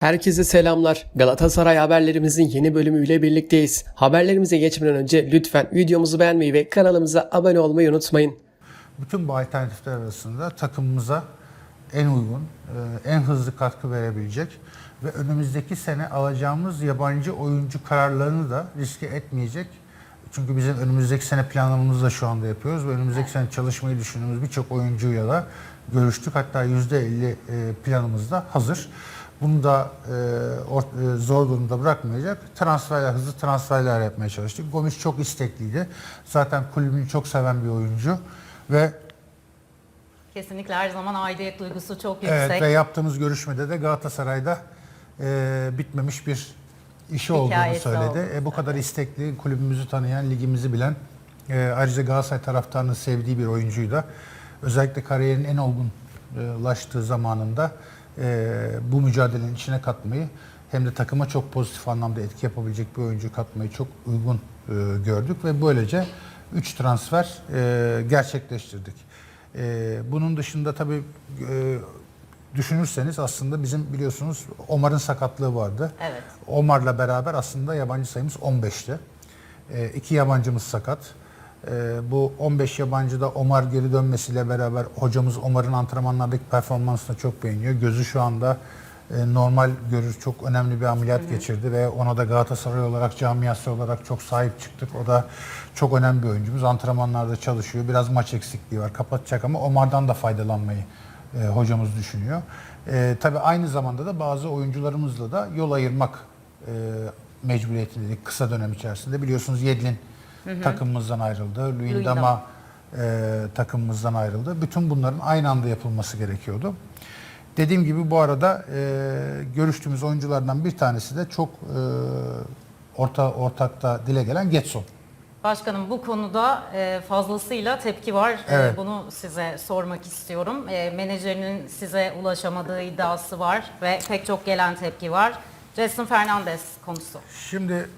Herkese selamlar. Galatasaray haberlerimizin yeni bölümüyle birlikteyiz. Haberlerimize geçmeden önce lütfen videomuzu beğenmeyi ve kanalımıza abone olmayı unutmayın. Bütün bu alternatifler arasında takımımıza en uygun, e, en hızlı katkı verebilecek ve önümüzdeki sene alacağımız yabancı oyuncu kararlarını da riske etmeyecek. Çünkü bizim önümüzdeki sene planlamamızı da şu anda yapıyoruz ve önümüzdeki sene çalışmayı düşündüğümüz birçok oyuncuyla da görüştük. Hatta %50 e, planımız da hazır. Bunu da e, e, zor durumda bırakmayacak. Transferler, hızlı transferler yapmaya çalıştık. Gomis çok istekliydi. Zaten kulübünü çok seven bir oyuncu ve Kesinlikle her zaman aidiyet duygusu çok yüksek. Evet ve yaptığımız görüşmede de Galatasaray'da e, bitmemiş bir işi olduğunu Hikayesi söyledi. oldu. E, bu kadar istekli, kulübümüzü tanıyan, ligimizi bilen, e, ayrıca Galatasaray taraftarının sevdiği bir oyuncuyu da özellikle kariyerin en olgunlaştığı zamanında e, bu mücadelenin içine katmayı hem de takıma çok pozitif anlamda etki yapabilecek bir oyuncu katmayı çok uygun e, gördük ve böylece 3 transfer e, gerçekleştirdik. E, bunun dışında tabii e, düşünürseniz aslında bizim biliyorsunuz Omar'ın sakatlığı vardı. Evet. Omar'la beraber aslında yabancı sayımız 15'ti. E, iki yabancımız sakat. E, bu 15 yabancıda Omar geri dönmesiyle beraber hocamız Omar'ın antrenmanlardaki performansını çok beğeniyor. Gözü şu anda e, normal görür. Çok önemli bir ameliyat geçirdi ve ona da Galatasaray olarak, camiası olarak çok sahip çıktık. O da çok önemli bir oyuncumuz. Antrenmanlarda çalışıyor. Biraz maç eksikliği var. Kapatacak ama Omar'dan da faydalanmayı e, hocamız düşünüyor. E, tabii aynı zamanda da bazı oyuncularımızla da yol ayırmak e, kısa dönem içerisinde. Biliyorsunuz Yedlin takımımızdan ayrıldı. Luyendama e, takımımızdan ayrıldı. Bütün bunların aynı anda yapılması gerekiyordu. Dediğim gibi bu arada e, görüştüğümüz oyunculardan bir tanesi de çok e, orta ortakta dile gelen Getson. Başkanım bu konuda e, fazlasıyla tepki var. E, Evet. Bunu size sormak istiyorum. E, Menajerinin size ulaşamadığı iddiası var ve pek çok gelen tepki var. Jason Fernandez konusu. Şimdi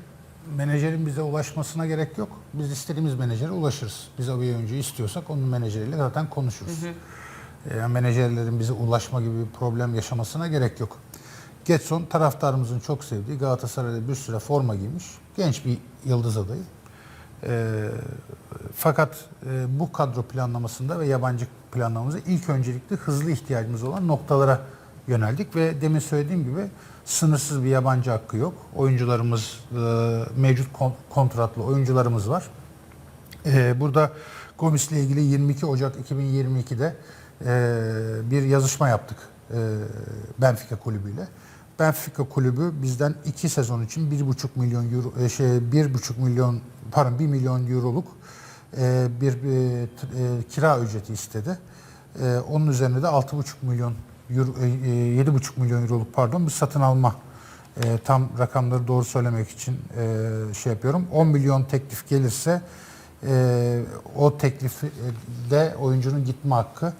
menajerin bize ulaşmasına gerek yok. Biz istediğimiz menajere ulaşırız. Biz o bir oyuncuyu istiyorsak onun menajeriyle zaten konuşuruz. Ee, Yani menajerlerin bize ulaşma gibi bir problem yaşamasına gerek yok. Getson taraftarımızın çok sevdiği Galatasaray'da bir süre forma giymiş. Genç bir yıldız adayı. Ee, fakat e, bu kadro planlamasında ve yabancı planlamamızda ilk öncelikle hızlı ihtiyacımız olan noktalara yöneldik ve demin söylediğim gibi sınırsız bir yabancı hakkı yok. Oyuncularımız e, mevcut kon- kontratlı oyuncularımız var. Ee, burada Gomis'le ilgili 22 Ocak 2022'de e, bir yazışma yaptık e, Benfica kulübüyle. Benfica kulübü bizden 2 sezon için 1,5 milyon euro e, şey 1,5 milyon pardon 1 milyon euroluk e, bir e, e, kira ücreti istedi. E, onun üzerine de 6,5 milyon euro, e, e, 7,5 milyon euroluk pardon bir satın alma e, tam rakamları doğru söylemek için e, şey yapıyorum. 10 milyon teklif gelirse e, o teklifde oyuncunun gitme hakkı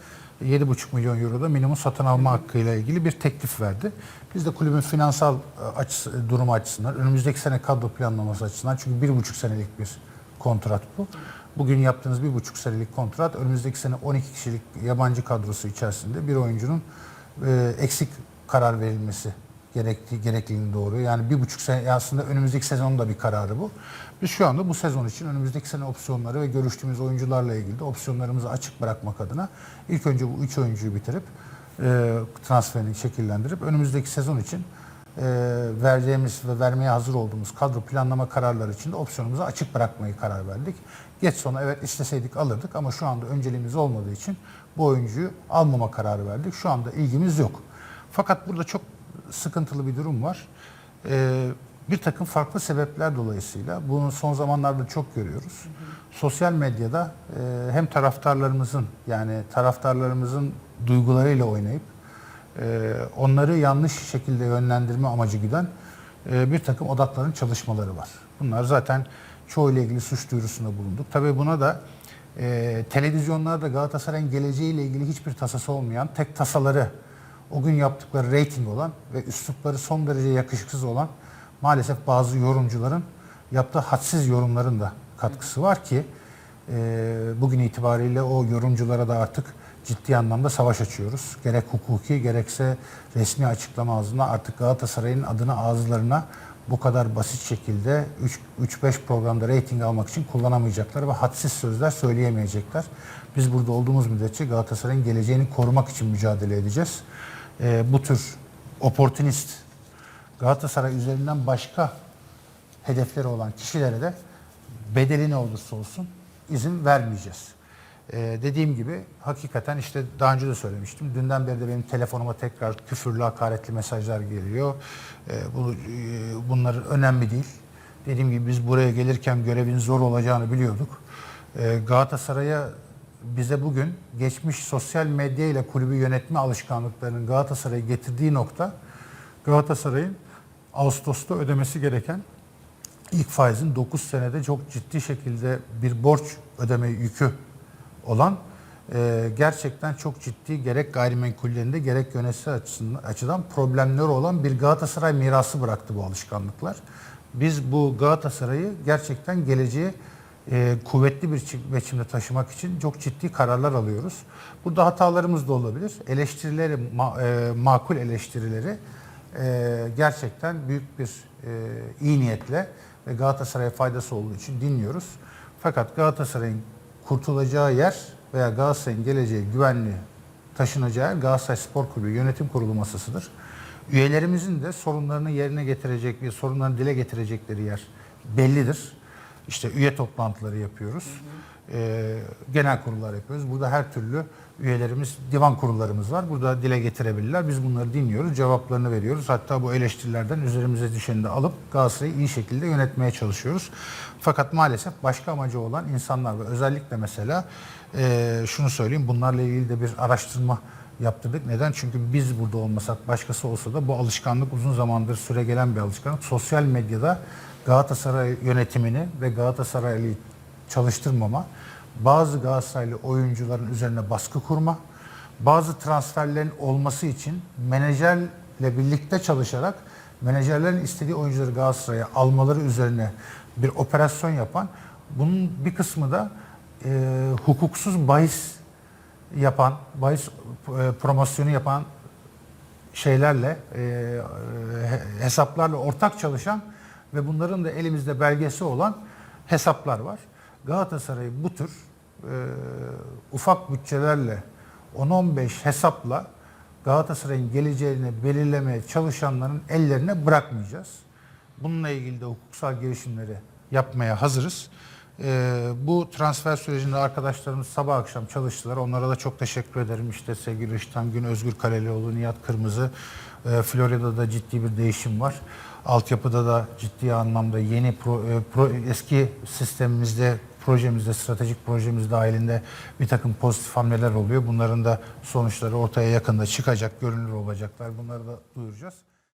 7,5 milyon euro da minimum satın alma hakkıyla ilgili bir teklif verdi. Biz de kulübün finansal e, açısı, durumu açısından, önümüzdeki sene kadro planlaması açısından çünkü 1,5 senelik bir kontrat bu. Bugün yaptığınız 1,5 senelik kontrat önümüzdeki sene 12 kişilik yabancı kadrosu içerisinde bir oyuncunun e, eksik karar verilmesi gerektiği gerekliliğini doğuruyor. Yani bir buçuk sene aslında önümüzdeki sezonun da bir kararı bu. Biz şu anda bu sezon için önümüzdeki sene opsiyonları ve görüştüğümüz oyuncularla ilgili de opsiyonlarımızı açık bırakmak adına ilk önce bu üç oyuncuyu bitirip e, transferini şekillendirip önümüzdeki sezon için e, vereceğimiz ve vermeye hazır olduğumuz kadro planlama kararları için de opsiyonumuzu açık bırakmayı karar verdik. Geç sona evet isteseydik alırdık ama şu anda önceliğimiz olmadığı için bu oyuncuyu almama kararı verdik. Şu anda ilgimiz yok. Fakat burada çok sıkıntılı bir durum var. Ee, bir takım farklı sebepler dolayısıyla bunu son zamanlarda çok görüyoruz. Sosyal medyada e, hem taraftarlarımızın yani taraftarlarımızın duygularıyla oynayıp onları yanlış şekilde yönlendirme amacı güden e, bir takım odakların çalışmaları var. Bunlar zaten çoğuyla ilgili suç duyurusunda bulunduk. Tabii buna da e, televizyonlarda Galatasaray'ın geleceğiyle ilgili hiçbir tasası olmayan, tek tasaları o gün yaptıkları reyting olan ve üslupları son derece yakışıksız olan maalesef bazı yorumcuların yaptığı hadsiz yorumların da katkısı var ki bugün itibariyle o yorumculara da artık ciddi anlamda savaş açıyoruz. Gerek hukuki gerekse resmi açıklama ağzına artık Galatasaray'ın adını ağızlarına bu kadar basit şekilde 3-5 programda reyting almak için kullanamayacaklar ve hadsiz sözler söyleyemeyecekler. Biz burada olduğumuz müddetçe Galatasaray'ın geleceğini korumak için mücadele edeceğiz. Ee, bu tür oportunist Galatasaray üzerinden başka hedefleri olan kişilere de bedeli ne olursa olsun izin vermeyeceğiz. Ee, dediğim gibi hakikaten işte daha önce de söylemiştim. Dünden beri de benim telefonuma tekrar küfürlü, hakaretli mesajlar geliyor. Ee, bu, e, bunlar önemli değil. Dediğim gibi biz buraya gelirken görevin zor olacağını biliyorduk. Ee, Galatasaray'a bize bugün geçmiş sosyal medya ile kulübü yönetme alışkanlıklarının Galatasaray'ı getirdiği nokta Galatasaray'ın Ağustos'ta ödemesi gereken ilk faizin 9 senede çok ciddi şekilde bir borç ödeme yükü olan e, gerçekten çok ciddi gerek gayrimenkullerinde gerek yönetsel açısından, açıdan problemleri olan bir Galatasaray mirası bıraktı bu alışkanlıklar. Biz bu Galatasaray'ı gerçekten geleceğe e, kuvvetli bir çi- biçimde taşımak için çok ciddi kararlar alıyoruz. Burada hatalarımız da olabilir. Eleştirileri, ma- e, makul eleştirileri e, gerçekten büyük bir e, iyi niyetle ve Galatasaray'a faydası olduğu için dinliyoruz. Fakat Galatasaray'ın kurtulacağı yer veya Galatasaray'ın geleceği güvenli taşınacağı yer Galatasaray Spor Kulübü Yönetim Kurulu masasıdır. Üyelerimizin de sorunlarını yerine getirecek ve sorunlarını dile getirecekleri yer bellidir. İşte üye toplantıları yapıyoruz. Ee, genel kurullar yapıyoruz. Burada her türlü üyelerimiz, divan kurullarımız var. Burada dile getirebilirler. Biz bunları dinliyoruz, cevaplarını veriyoruz. Hatta bu eleştirilerden üzerimize düşeni de alıp Galatasaray'ı iyi şekilde yönetmeye çalışıyoruz. Fakat maalesef başka amacı olan insanlar ve özellikle mesela e, şunu söyleyeyim, bunlarla ilgili de bir araştırma yaptırdık. Neden? Çünkü biz burada olmasak başkası olsa da bu alışkanlık uzun zamandır süre gelen bir alışkanlık. Sosyal medyada Galatasaray yönetimini ve Galatasaraylı çalıştırmama, bazı Galatasaraylı oyuncuların üzerine baskı kurma, bazı transferlerin olması için menajerle birlikte çalışarak menajerlerin istediği oyuncuları Galatasaray'a almaları üzerine bir operasyon yapan, bunun bir kısmı da e, hukuksuz bahis yapan, bahis e, promosyonu yapan şeylerle, e, hesaplarla ortak çalışan ve bunların da elimizde belgesi olan hesaplar var. Galatasaray bu tür e, ufak bütçelerle 10-15 hesapla Galatasaray'ın geleceğini belirlemeye çalışanların ellerine bırakmayacağız. Bununla ilgili de hukuksal girişimleri yapmaya hazırız. Ee, bu transfer sürecinde arkadaşlarımız sabah akşam çalıştılar. Onlara da çok teşekkür ederim. İşte sevgili Iştan Gün, Özgür Kalelioğlu, Nihat Kırmızı. Ee, Florya'da ciddi bir değişim var. Altyapıda da ciddi anlamda yeni pro, e, pro- eski sistemimizde projemizde, stratejik projemiz dahilinde bir takım pozitif hamleler oluyor. Bunların da sonuçları ortaya yakında çıkacak, görünür olacaklar. Bunları da duyuracağız.